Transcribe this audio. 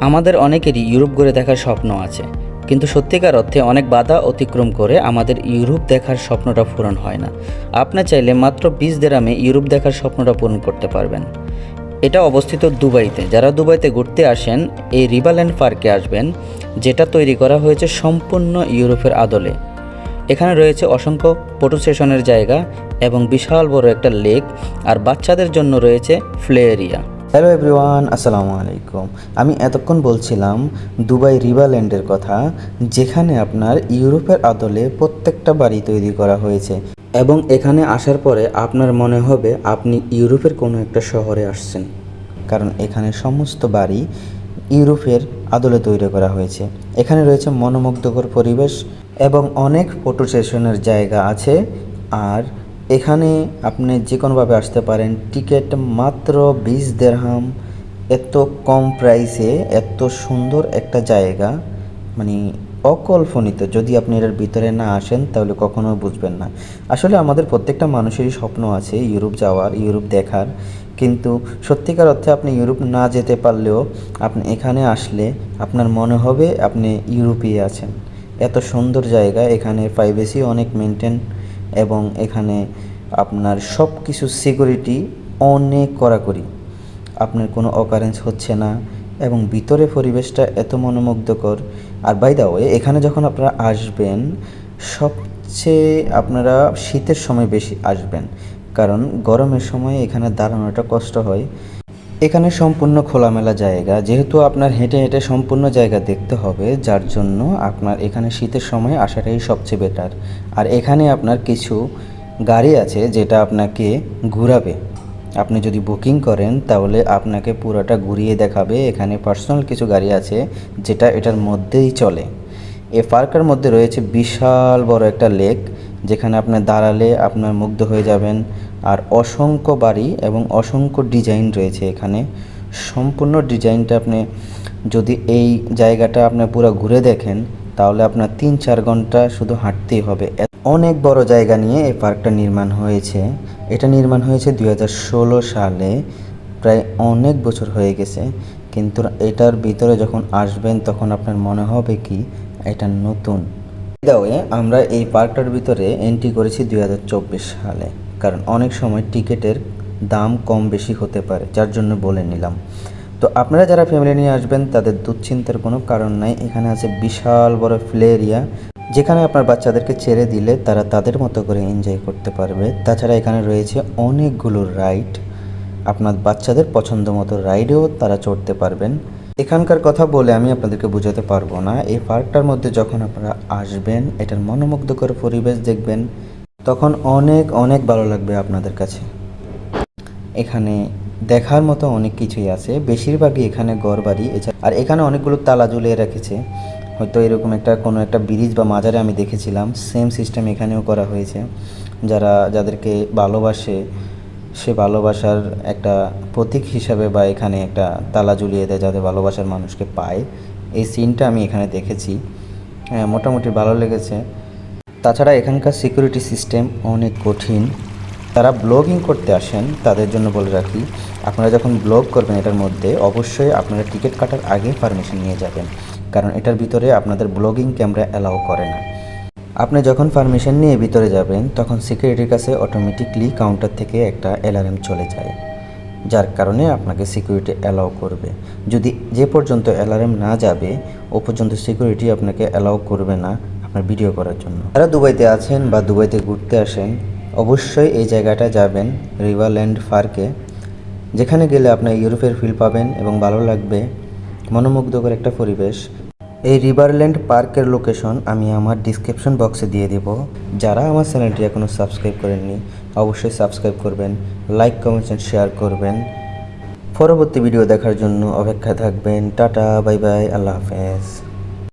আমাদের অনেকেরই ইউরোপ ঘুরে দেখার স্বপ্ন আছে। কিন্তু সত্যিকার অর্থে অনেক বাধা অতিক্রম করে আমাদের ইউরোপ দেখার স্বপ্নটা পূরণ হয় না। আপনি চাইলে মাত্র বিশ দেরামে ইউরোপ দেখার স্বপ্নটা পূরণ করতে পারবেন। এটা অবস্থিত দুবাইতে। যারা দুবাইতে ঘুরতে আসেন, এই রিভারল্যান্ড পার্কে আসবেন, যেটা তৈরি করা হয়েছে সম্পূর্ণ ইউরোপের আদলে। এখানে রয়েছে অসংখ্য ফটো সেশনের জায়গা এবং বিশাল বড় একটা লেক, আর বাচ্চাদের জন্য রয়েছে প্লে এরিয়া হ্যালো এভরিওয়ান আসসালামু আলাইকুম আমি এতক্ষণ বলছিলাম দুবাই রিভারল্যান্ডের কথা, যেখানে আপনার ইউরোপের আদলে প্রত্যেকটা বাড়ি তৈরি করা হয়েছে এবং এখানে আসার পরে আপনার মনে হবে আপনি ইউরোপের কোনো একটা শহরে আসছেন। কারণ এখানে সমস্ত বাড়ি ইউরোপের আদলে তৈরি করা হয়েছে। এখানে রয়েছে মনোমুগ্ধকর পরিবেশ এবং অনেক ফটো সেশনের জায়গা আছে আর এখানে আপনি যে কোনোভাবে আসতে পারেন। টিকিট মাত্র বিশ দেড়হাম। এত কম প্রাইসে, এত সুন্দর একটা জায়গা। মানে অকল্পনিত। যদি আপনি এর ভিতরে না আসেন, তাহলে কখনো বুঝবেন না। আসলে আমাদের প্রত্যেকটা মানুষেরই স্বপ্ন আছে ইউরোপ যাওয়ার, ইউরোপ দেখার। কিন্তু সত্যিকার অর্থে আপনি ইউরোপ না যেতে পারলেও আপনি এখানে আসলে আপনার মনে হবে আপনি ইউরোপেই আছেন। এত সুন্দর জায়গা, এখানে প্রাইভেসি অনেক মেনটেন এবং এখানে আপনার সব কিছু সিকিউরিটি অনেক কড়াকড়ি। আপনার কোনো অকারেন্স হচ্ছে না এবং ভিতরে পরিবেশটা এত মনোমুগ্ধকর। আর বাই দা ওয়ে এখানে যখন আপনারা আসবেন, সবচেয়ে আপনারা শীতের সময় বেশি আসবেন। কারণ গরমের সময় এখানে দাঁড়ানোটা কষ্ট হয়। এখানে সম্পূর্ণ খোলামেলা জায়গা, যেহেতু আপনার হেঁটে হেঁটে সম্পূর্ণ জায়গা দেখতে হবে, যার জন্য আপনার এখানে শীতের সময় আসাটাই সবচেয়ে বেটার আর এখানে আপনার কিছু গাড়ি আছে যেটা আপনাকে ঘুরাবে। আপনি যদি বুকিং করেন, তাহলে আপনাকে পুরোটা ঘুরিয়ে দেখাবে। এখানে পার্সোনাল কিছু গাড়ি আছে যেটা এটার মধ্যেই চলে। এ পার্কের মধ্যে রয়েছে বিশাল বড় একটা লেক যেখানে আপনি দাঁড়ালে আপনার মুগ্ধ হয়ে যাবেন। আর অসংখ্য বাড়ি এবং অসংখ্য ডিজাইন রয়েছে এখানে। সম্পূর্ণ ডিজাইনটা আপনি যদি এই জায়গাটা আপনি পুরো ঘুরে দেখেন, তাহলে আপনার তিন চার ঘণ্টা শুধু হাঁটতেই হবে। অনেক বড় জায়গা নিয়ে এই পার্কটা নির্মাণ হয়েছে। এটা নির্মাণ হয়েছে দু হাজার ষোলো সালে। প্রায় অনেক বছর হয়ে গেছে। কিন্তু এটার ভিতরে যখন আসবেন, তখন আপনার মনে হবে কি? এটা নতুন। দাওয়ে আমরা এই পার্কটার ভিতরে এন্ট্রি করেছি দুই হাজার চব্বিশ সালে, কারণ অনেক সময় টিকিটের দাম কম বেশি হতে পারে, যার জন্য বলে নিলাম। তো আপনারা যারা ফ্যামিলি নিয়ে আসবেন, তাদের দুশ্চিন্তার কোনো কারণ নাই। এখানে আছে বিশাল বড় প্লে এরিয়া যেখানে আপনার বাচ্চাদেরকে ছেড়ে দিলে তারা তাদের মতো করে এনজয় করতে পারবে। তাছাড়া এখানে রয়েছে অনেকগুলো রাইড আপনার বাচ্চাদের পছন্দ মতো রাইডেও তারা চড়তে পারবেন। এখানকার কথা বলে আমি আপনাদেরকে বোঝাতে পারব না। এই পার্কটার মধ্যে যখন আপনারা আসবেন, এটার মনোমুগ্ধকর পরিবেশ দেখবেন, তখন অনেক অনেক ভালো লাগবে আপনাদের কাছে। এখানে দেখার মতো অনেক কিছুই আছে। বেশিরভাগই এখানে গড় বাড়ি এছাড়া আর এখানে অনেকগুলো তালা ঝুলিয়ে রেখেছে। হয়তো এরকম একটা কোনো একটা ব্রিজ বা মাজারে আমি দেখেছিলাম। সেম সিস্টেম এখানেও করা হয়েছে। যারা, যাদেরকে ভালোবাসে সে ভালোবাসার একটা প্রতীক হিসাবে বা এখানে একটা তালা ঝুলিয়ে দেয় যাতে ভালোবাসার মানুষকে পায়। এই সিনটা আমি এখানে দেখেছি। হ্যাঁ, মোটামুটি ভালো লেগেছে। তাছাড়া এখানকার সিকিউরিটি সিস্টেম অনেক কঠিন। তারা ব্লগিং করতে আসেন তাদের জন্য বলে রাখি। আপনারা যখন ব্লগ করবেন এটার মধ্যে অবশ্যই আপনারা টিকিট কাটার আগে পারমিশন নিয়ে যাবেন। কারণ এটার ভিতরে আপনাদের ব্লগিং ক্যামেরা অ্যালাউ করে না। আপনি যখন পারমিশন নিয়ে ভিতরে যাবেন, তখন সিকিউরিটির কাছে অটোমেটিকলি কাউন্টার থেকে একটা অ্যালার্ম চলে যায়, যার কারণে আপনাকে সিকিউরিটি অ্যালাউ করবে। যদি যে পর্যন্ত অ্যালার্ম না যাবে, ও পর্যন্ত সিকিউরিটি আপনাকে অ্যালাউ করবে না আপনার ভিডিও করার জন্য। যারা দুবাইতে আছেন বা দুবাইতে ঘুরতে আসেন, অবশ্যই এই জায়গাটা যাবেন রিভারল্যান্ড পার্কে যেখানে গেলে আপনার ইউরোপের ফিল পাবেন এবং ভালো লাগবে, মনোমুগ্ধকর একটা পরিবেশ। এই রিভারল্যান্ড পার্কের লোকেশন আমি আমার ডিসক্রিপশন বক্সে দিয়ে দেব। যারা আমার চ্যানেলটি এখনও সাবস্ক্রাইব করেননি, অবশ্যই সাবস্ক্রাইব করবেন লাইক কমেন্টস অ্যান্ড শেয়ার করবেন। পরবর্তী ভিডিও দেখার জন্য অপেক্ষা থাকবেন। টাটা বাই বাই আল্লাহ হাফেজ।